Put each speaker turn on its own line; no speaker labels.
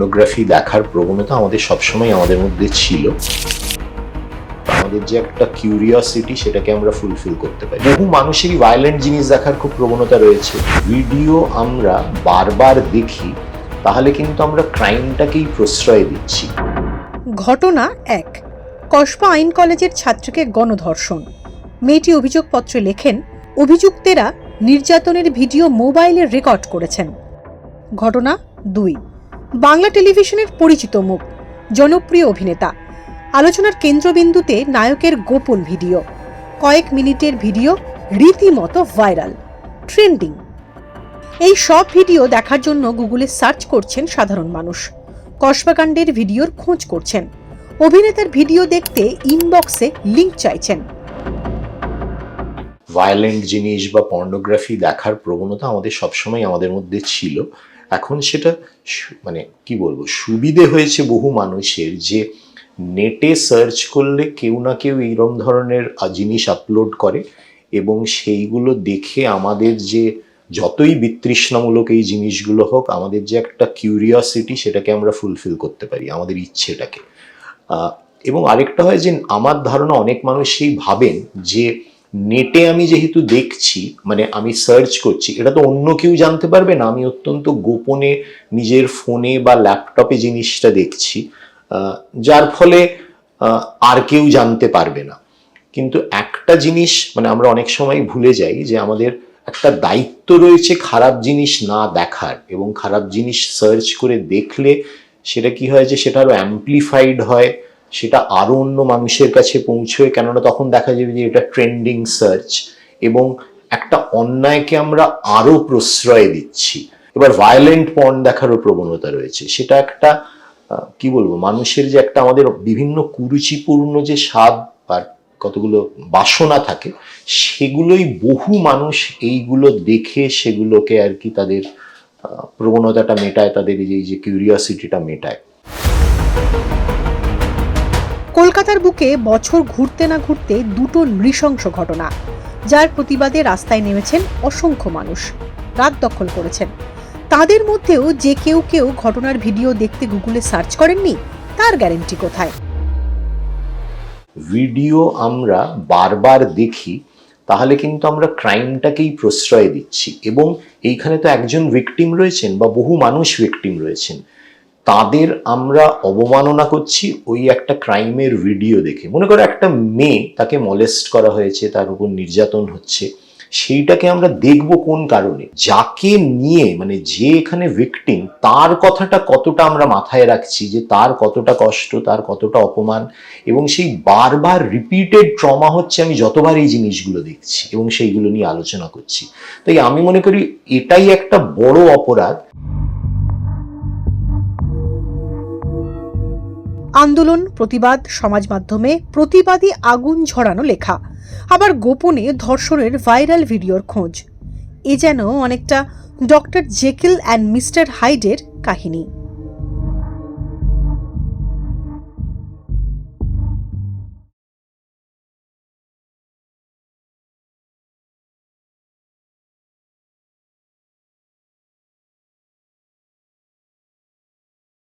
Pornography দেখার প্রবণতা আমাদের সবসময় আমাদের মধ্যে ছিল। আমাদের যে একটা কিউরিয়াসিটি সেটাকে আমরা ফুলফিল করতে পারি। বহু মানুষেরই ভায়োলেন্ট জিনিস দেখার খুব প্রবণতা রয়েছে। ভিডিও আমরা বারবার দেখি, তাহলে কিন্তু আমরা ক্রাইমটাকেই প্রশ্রয় দিচ্ছি।
ঘটনা এক। কসবা আইন কলেজের ছাত্রকে গণধর্ষণ। মেয়েটি অভিযোগপত্রে লেখেন, অভিযুক্তেরা নির্যাতনের ভিডিও মোবাইলে রেকর্ড করেছেন। ঘটনা দুই। বাংলা টেলিভিশনের পরিচিত মুখ, জনপ্রিয় অভিনেতা। আলোচনার কেন্দ্রবিন্দুতে নায়কের গোপন ভিডিও, কয়েক মিনিটের ভিডিও রীতিমতো ভাইরাল, ট্রেন্ডিং। এই সব ভিডিও দেখার জন্য গুগলে সার্চ করছেন সাধারণ মানুষ। কসবাকাণ্ডের ভিডিওর খোঁজ করছেন। অভিনেতার ভিডিও দেখতে ইনবক্সে লিংক চাইছেন।
ভায়োলেন্ট জিনিস বা পর্নোগ্রাফি দেখার প্রবণতা আমাদের সবসময় আমাদের মধ্যে ছিল। এখন সেটা মানে কি বলব, সুবিধে হয়েছে বহু মানুষের যে নেটে সার্চ করলে কেউ না কেউ এইরকম ধরনের জিনিস আপলোড করে এবং সেইগুলো দেখে আমাদের যে যতই বিতৃষ্ণামূলক এই জিনিসগুলো হোক, আমাদের যে একটা কিউরিয়াসিটি সেটাকে আমরা ফুলফিল করতে পারি, আমাদের ইচ্ছেটাকে। এবং আরেকটা হয় যে, আমার ধারণা অনেক মানুষই ভাবেন যে নেটে আমি যেহেতু দেখছি মানে আমি সার্চ করছি, এটা তো অন্য কেউ জানতে পারবে না, আমি অত্যন্ত গোপনে নিজের ফোনে বা ল্যাপটপে জিনিসটা দেখছি যার ফলে আর কেউ জানতে পারবে না। কিন্তু একটা জিনিস মানে আমরা অনেক সময় ভুলে যাই যে আমাদের একটা দায়িত্ব রয়েছে খারাপ জিনিস না দেখার, এবং খারাপ জিনিস সার্চ করে দেখলে সেটা কি হয় যে সেটা আরও অ্যাম্পলিফাইড হয় সেটা আরও অন্য মানুষের কাছে পৌঁছয় কেননা তখন দেখা যাবে যে এটা ট্রেন্ডিং সার্চ এবং একটা অন্যায়কে আমরা আরও প্রশ্রয় দিচ্ছি। এবার ভায়োলেন্ট পর্ন দেখারও প্রবণতা রয়েছে। সেটা একটা কি বলব, মানুষের যে একটা আমাদের বিভিন্ন কুরুচিপূর্ণ যে স্বাদ বা কতগুলো বাসনা থাকে, সেগুলোই বহু মানুষ এইগুলো দেখে সেগুলোকে আর কি তাদের প্রবণতাটা মেটায়, তাদের এই যে কিউরিয়াসিটিটা মেটায়।
কলকাতার বুকে বছর ঘুরতে না ঘুরতে দুটো নৃশংস ঘটনা, যার প্রতিবাদে রাস্তায় নেমেছেন অসংখ্য মানুষ, রাত দখল করেছেন। তাদের মধ্যেও যে কেউ কেউ ঘটনার ভিডিও দেখতে গুগলে সার্চ করেননি, তার গ্যারেন্টি কোথায়?
ভিডিও আমরা বারবার দেখি, তাহলে কিন্তু আমরা ক্রাইমটাকেই প্রশ্রয় দিচ্ছি। এবং এইখানে তো একজন ভিকটিম রয়েছেন বা বহু মানুষ ভিকটিম রয়েছেন। তাদের আমরা অবমাননা করছি ওই একটা ক্রাইমের ভিডিও দেখে। মনে করো একটা মেয়ে তাকে মলেস্ট করা হয়েছে, তার উপর নির্যাতন হচ্ছে, সেইটাকে আমরা দেখব কোন কারণে? যাকে নিয়ে মানে যে এখানে ভিকটিম তার কথাটা কতটা আমরা মাথায় রাখছি যে তার কতটা কষ্ট, তার কতটা অপমান, এবং সেই বারবার রিপিটেড ট্রমা হচ্ছে আমি যতবার এই জিনিসগুলো দেখছি, এবং সেইগুলো নিয়ে আলোচনা করছি। তাই আমি মনে করি এটাই একটা বড় অপরাধ।
আন্দোলন, প্রতিবাদ, সমাজ মাধ্যমে প্রতিবাদী আগুন ঝরানো লেখা। আবার গোপনে ধর্ষণের ভাইরাল ভিডিওর খোঁজ। এ যেন অনেকটা ডক্টর জেকিল অ্যান্ড মিস্টার হাইডের কাহিনী।